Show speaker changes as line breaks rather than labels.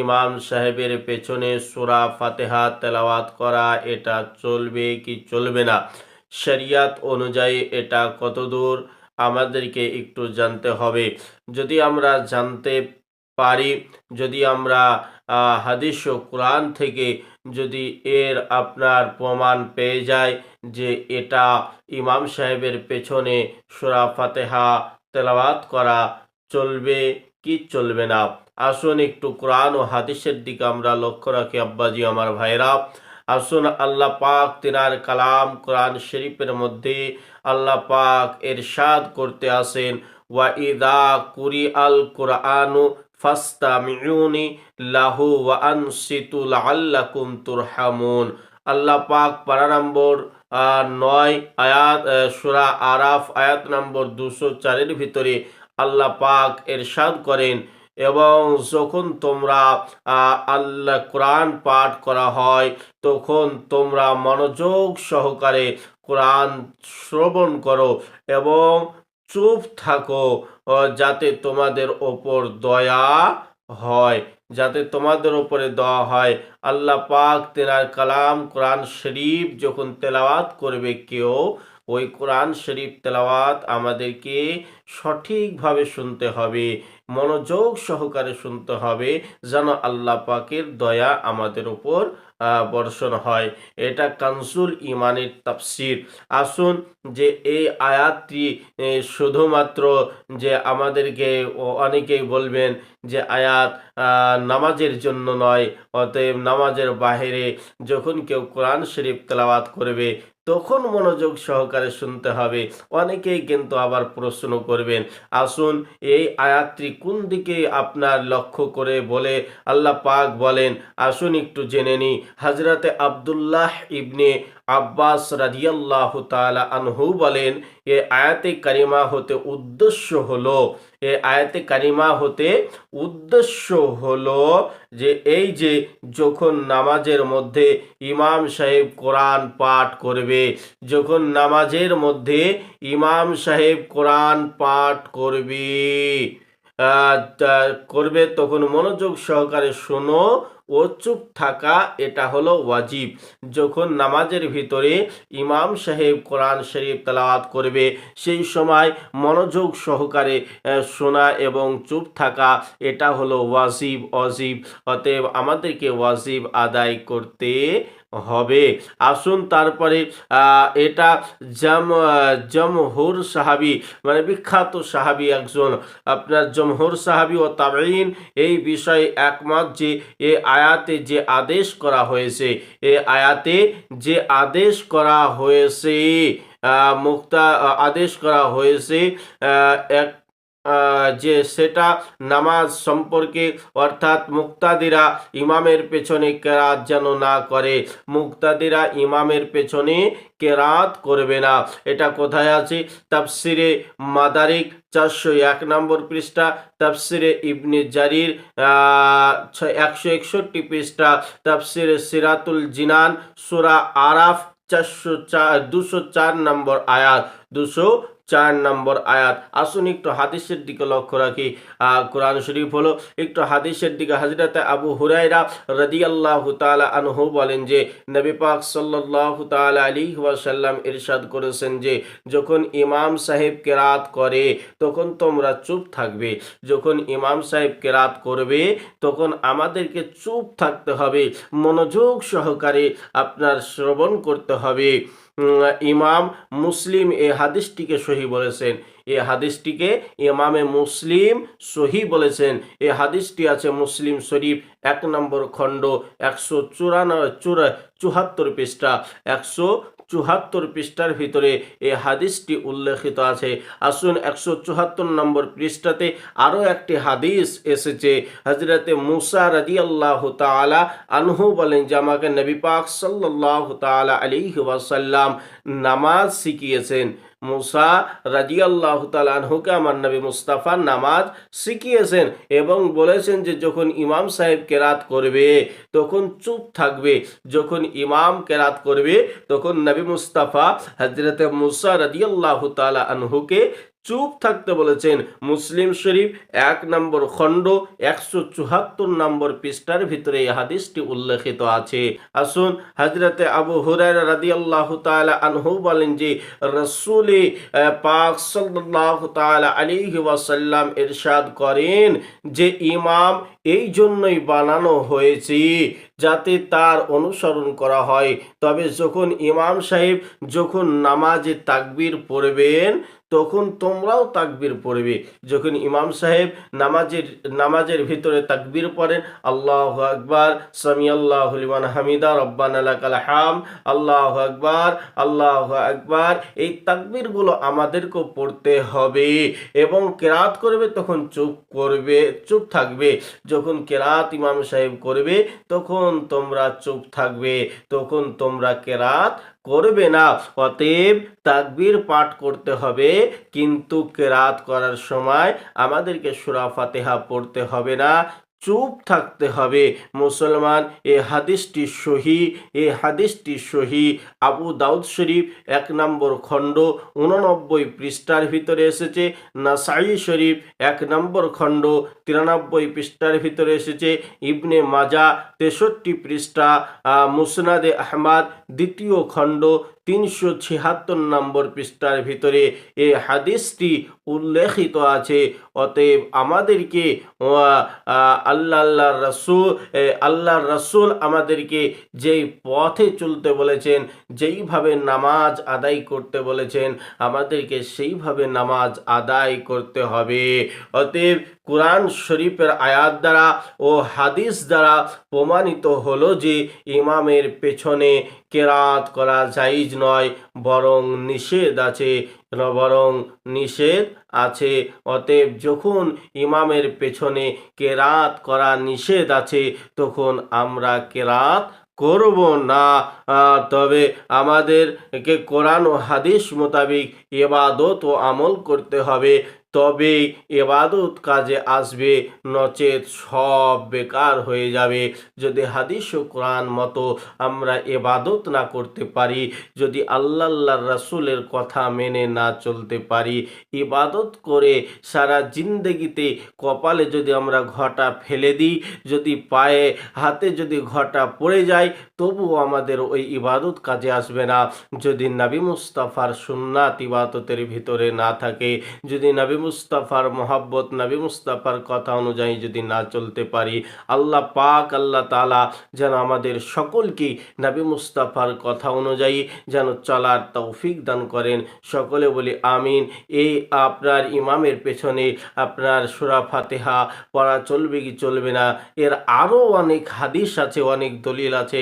ইমাম সাহেবের পেছনে সুরা ফাতেহা তেলাওয়াত করা, এটা চলবে কি চলবে না? শরিয়াত অনুযায়ী এটা কতদূর আমাদেরকে একটু জানতে হবে। যদি আমরা জানতে পারি, যদি আমরা হাদিস ও কোরআন থেকে যদি এর আপনার প্রমাণ পেয়ে যায় যে এটা ইমাম সাহেবের পেছনে সুরা ফাতেহা তেলাওয়াত করা চলবে কি চলবে না? আসুন একটু কোরআন ও হাদিসের দিকে আমরা লক্ষ্য রাখি, আব্বাজি, আমার ভাইরা আসুন আল্লাহ পাক তিনার কালাম কোরআন শরীফের মধ্যে আল্লাহ পাক এরশাদ করতে আসেন। ওয়া ইদা কুরি আল কোরআনু ফাস্তামিউনি লাহু ওয়া আনসিতু লাআল্লাকুম তুরহামুন। আল্লাহ পাক পারা নম্বর নয় আয়াত সূরা আরাফ আয়াত নম্বর দুশো চারের ভিতরে আল্লাহ পাক এরশাদ করেন। এবং যখন তোমরা আল্লাহ কোরআন পাঠ করা হয়, তখন তোমরা মনোযোগ সহকারে কোরআন শ্রবণ করো এবং চুপ থাকো যাতে তোমাদের ওপর দয়া হয়। যাতে তোমাদের ওপরে দেওয়া হয়। আল্লাহ পাক তেনার কালাম কোরআন শরীফ যখন তেলাওয়াত করবে কেউ ওই কোরআন শরীফ তেলাওয়াত আমাদেরকে সঠিকভাবে শুনতে হবে, মনোযোগ সহকারে শুনতে হবে, যেন আল্লাহ পাকের দয়া আমাদের উপর বর্ষণ হয়। এটা কানসুল ইমানের তাফসির। আসুন যে এই আয়াতটি শুধুমাত্র যে আমাদেরকে অনেকেই বলবেন যে আয়াত নামাজের জন্য নয়, অতএব নামাজের বাহিরে যখন কেউ কোরআন শরীফ তেলাওয়াত করবে তখন মনোযোগ সহকারে শুনতে হবে। অনেকেই কিন্তু আবার প্রশ্ন করবেন, আসুন এই আয়াতটি কোন দিকে আপনার লক্ষ্য করে বলে আল্লাহ পাক বলেন? আসুন একটু জেনে নি হাজরাতে আবদুল্লাহ ইবনে আব্বাস রাদিয়াল্লাহ তাআলা আনহু বলেন, এ আয়াতে কারিমা হতে উদ্দেশ্য হলো, এ আয়াতে কারিমা হতে উদ্দেশ্য হলো যে এই যে যখন নামাজের মধ্যে ইমাম সাহেব কোরআন পাঠ করবে, যখন নামাজের মধ্যে ইমাম সাহেব কোরআন পাঠ করবে করবে, তখন মনোযোগ সহকারে শোনো ও চুপ থাকা, এটা হলো ওয়াজিব। যখন নামাজের ভিতরে ইমাম সাহেব কোরআন শরীফ তালাওয়াত করবে, সেই সময় মনোযোগ সহকারে শোনা এবং চুপ থাকা, এটা হলো ওয়াজিব, অজিব। অতএব আমাদেরকে ওয়াজিব আদায় করতে হবে। আসুন তারপরে এটা জম জমহুর সাহাবি মানে বিখ্যাত সাহাবি একজন। আপনার জমহুর সাহাবি ও তাবেইন এই বিষয়ে একমত যে, এ আয়াতে যে আদেশ করা হয়েছে, এ আয়াতে যে আদেশ করা হয়েছে মুক্তা আদেশ করা হয়েছে এক যে সেটা নামাজ সম্পর্কে অর্থাৎ মুক্তাদিরা ইমামের পেছনে কেরাত যেন না করে, মুক্তাদিরা ইমামের পেছনে কেরাত করবে না। এটা কোথায় আছে? তাফসিরে মাদারিক চারশো এক নম্বর পৃষ্ঠা, তাফসিরে ইবনে জারির একশো একষট্টি পৃষ্ঠা, তাফসিরে সিরাতুল জিনান, সুরা আরাফ চারশো চার দুশো চার নম্বর আয়াত, দুশো চার নম্বর আয়াত। আসুন একটু হাদিসের দিকে লক্ষ্য রাখি। কোরআন শরীফ হলো একটু হাদিসের দিকে। হাজরতে আবু হুরাইরা রাদিয়াল্লাহ তাআলা আনহু বলেন যে, নবী পাক সাল্লাল্লাহু তাআলা আলাইহি ওয়াসাল্লাম ইরশাদ করেছেন যে, যখন ইমাম সাহেব কেরাত করে, তখন তোমরা চুপ থাকবে। যখন ইমাম সাহেব কেরাত করবে, তখন আমাদেরকে চুপ থাকতে হবে। মনোযোগ সহকারে আপনার শ্রবণ করতে হবে। ইমাম মুসলিম এই হাদিসটিকে সহি বলেছেন। এই হাদিসটিকে ইমামে মুসলিম সহি বলেছেন। এই হাদিসটি আছে মুসলিম শরীফ এক নম্বর খণ্ড একশো চুরানো চুরা চুহাত্তর পৃষ্ঠা। একশো চুহাত্তর পৃষ্ঠার ভিতরে এই হাদিসটি উল্লেখিত আছে। আসুন একশো চুহাত্তর নম্বর পৃষ্ঠাতে আরও একটি হাদিস এসেছে। হজরতে মুসা রাজি আল্লাহ তালা আনহু বলেন যে, আমাকে নবী পাক সাল্লাহ তালা আলিহি ওয়াসাল্লাম নামাজ শিখিয়েছেন। মুসা রাজিয়াল্লাহ তালানহুকে আমার নবী মুস্তাফা নামাজ শিখিয়েছেন এবং বলেছেন যে, যখন ইমাম সাহেব কেরাত করবে, তখন চুপ থাকবে। যখন ইমাম কেরাত করবে, তখন নবী মুস্তাফা হজরত মুসা রদিয়াল্লাহ তালা আনহুকে চুপ থাকতে বলেছেন মুসলিম শরীফ এক নম্বর খণ্ড একশো চুহাত্তর নম্বর পৃষ্ঠার ভিতরে এই হাদিসটি উল্লেখিত আছে। আসুন হজরতে আবু হুরায় রাদি আল্লাহ আনহু বলেন যে, রসুলে পাক সাল্লাহ তালা আলিহি ওয়াসাল্লাম ইরশাদ করেন যে, ইমাম এই জন্যই বানানো হয়েছে যাতে তার অনুসরণ করা হয়। তবে যখন ইমাম সাহেব যখন নামাজে তাকবীর পড়বেন তখন তোমরাও তাকবির পড়বে। যখন ইমাম সাহেব নামাজের নামাজের ভিতরে তাকবির পড়েন, আল্লাহ আকবার সামি আল্লাহ হামিদা, রব্বান হাম, আল্লাহ আকবার আল্লাহ আকবার, এই তাকবীরগুলো আমাদেরকেও পড়তে হবে। এবং কেরাত করবে তখন চুপ করবে, চুপ থাকবে। যখন কেরাত ইমাম সাহেব করবে, তখন তোমরা চুপ থাকবে। তখন তোমরা কেরাত করবে না। অতএব তাকবির পাঠ করতে হবে। কিন্তু কেরাত করার সময় আমাদেরকে সুরা ফাতেহা পড়তে হবে না। চুপ থাকতে হবে। মুসলমান, এ হাদিসটি সহি, এ হাদিসটি সহি। আবু দাউদ শরীফ এক নম্বর খণ্ড উননব্বই পৃষ্ঠার ভিতরে এসেছে। নাসাই শরীফ এক নম্বর খণ্ড, তিরানব্বই পৃষ্ঠার ভিতরে এসেছে। ইবনে মাজা তেষট্টি পৃষ্ঠা মুসনাদে আহমাদ দ্বিতীয় খণ্ড তিনশো ছিয়াত্তর নম্বর পৃষ্ঠার ভিতরে এ হাদিসটি উল্লেখিত আছে। অতএব আমাদেরকে আল্লাহ আল্লাহ রসুল আল্লাহ রসুল আমাদেরকে যেই পথে চলতে বলেছেন, যেইভাবে নামাজ আদায় করতে বলেছেন, আমাদেরকে সেইভাবে নামাজ আদায় করতে হবে। অতএব কোরআন শরীফের আয়াত দ্বারা ও হাদিস দ্বারা প্রমাণিত হলো যে ইমামের পেছনে কেরাত করা জাইজ নয়, বরং নিষেধ আছে। বরং নিষেধ আছে। অতএব যখন ইমামের পেছনে কেরাত করা নিষেধ আছে, তখন আমরা কেরাত করব না। তবে আমাদেরকে কোরআন ও হাদিস মোতাবিক এবাদত ও আমল করতে হবে। তবেই এবাদত কাজে আসবে, নচেত সব বেকার হয়ে যাবে। যদি হাদিস ও কোরআন মতো আমরা এবাদত না করতে পারি, যদি আল্লাহ আল্লাহর রাসূলের কথা মেনে না চলতে পারি, ইবাদত করে সারা জিন্দগিতে কপালে যদি আমরা ঘটা ফেলে দিই, যদি পায়ে, হাতে যদি ঘটা পড়ে যায়, তবুও আমাদের ওই ইবাদত কাজে আসবে না। যদি নাবি মুস্তাফার সুন্নাত ইবাদতের ভিতরে না থাকে, যদি নবী মুস্তাফার মহাব্বত নবী মুস্তাফার কথা অনুযায়ী যদি না চলতে পারি, আল্লাহ পাক, আল্লাহ তালা যেন আমাদের সকলকেই নবী মুস্তাফার কথা অনুযায়ী যেন চলার তৌফিক দান করেন। সকলে বলি আমিন। এই আপনার ইমামের পেছনে আপনার সুরা ফাতেহা পড়া চলবে কি চলবে না, এর আরও অনেক হাদিস আছে, অনেক দলিল আছে।